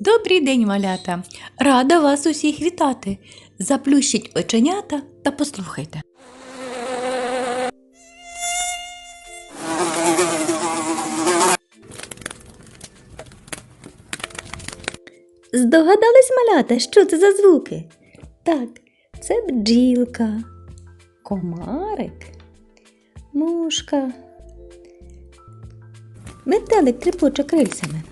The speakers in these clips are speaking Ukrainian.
Добрий день, малята! Рада вас усіх вітати. Заплющіть оченята та послухайте. Здогадались малята, що це за звуки? Так, це бджілка, комарик, мушка, метелик тріпоче крильцями.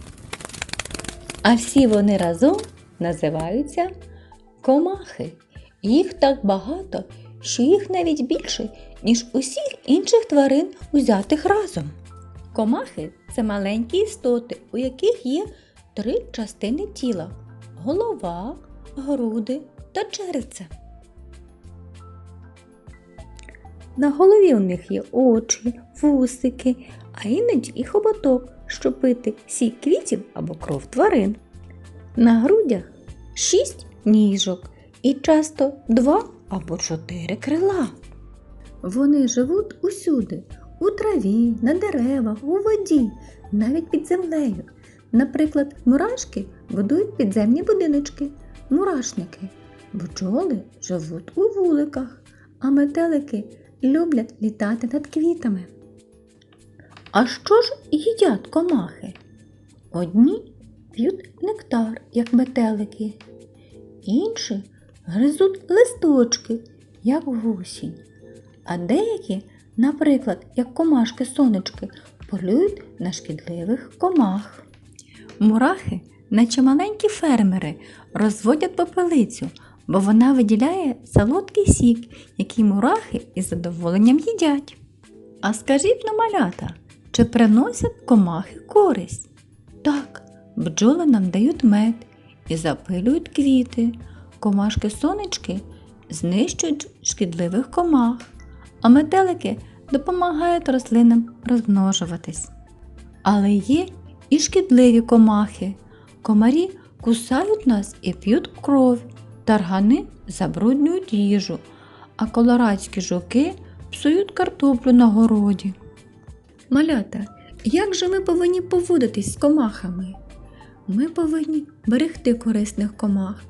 А всі вони разом називаються комахи. Їх так багато, що їх навіть більше, ніж усіх інших тварин узятих разом. Комахи це маленькі істоти, у яких є три частини тіла голова, груди та черевце. На голові у них є очі, вусики, а іноді і хоботок, щоб пити сік квітів або кров тварин. На грудях шість ніжок і часто два або чотири крила. Вони живуть усюди, у траві, на деревах, у воді, навіть під землею. Наприклад, мурашки будують підземні будиночки, мурашники. Бджоли живуть у вуликах, а метелики люблять літати над квітами. А що ж їдять комахи? Одні п'ють нектар, як метелики, інші гризуть листочки, як гусінь, а деякі, наприклад, як комашки сонечки, полюють на шкідливих комах. Мурахи, наче маленькі фермери, розводять попелицю, бо вона виділяє солодкий сік, який мурахи із задоволенням їдять. А скажіть на малята, чи приносять комахи користь? Так, бджоли нам дають мед і запилюють квіти, комашки сонечки знищують шкідливих комах, а метелики допомагають рослинам розмножуватись. Але є і шкідливі комахи. Комарі кусають нас і п'ють кров, таргани забруднюють їжу, а колорадські жуки псують картоплю на городі. Малята, як же ми повинні поводитись з комахами? Ми повинні берегти корисних комах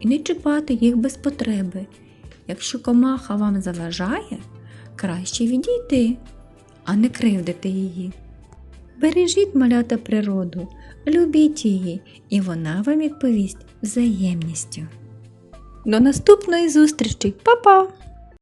і не чіпати їх без потреби. Якщо комаха вам заважає, краще відійти, а не кривдити її. Бережіть малята природу, любіть її, і вона вам відповість взаємністю. До наступної зустрічі, Па-па!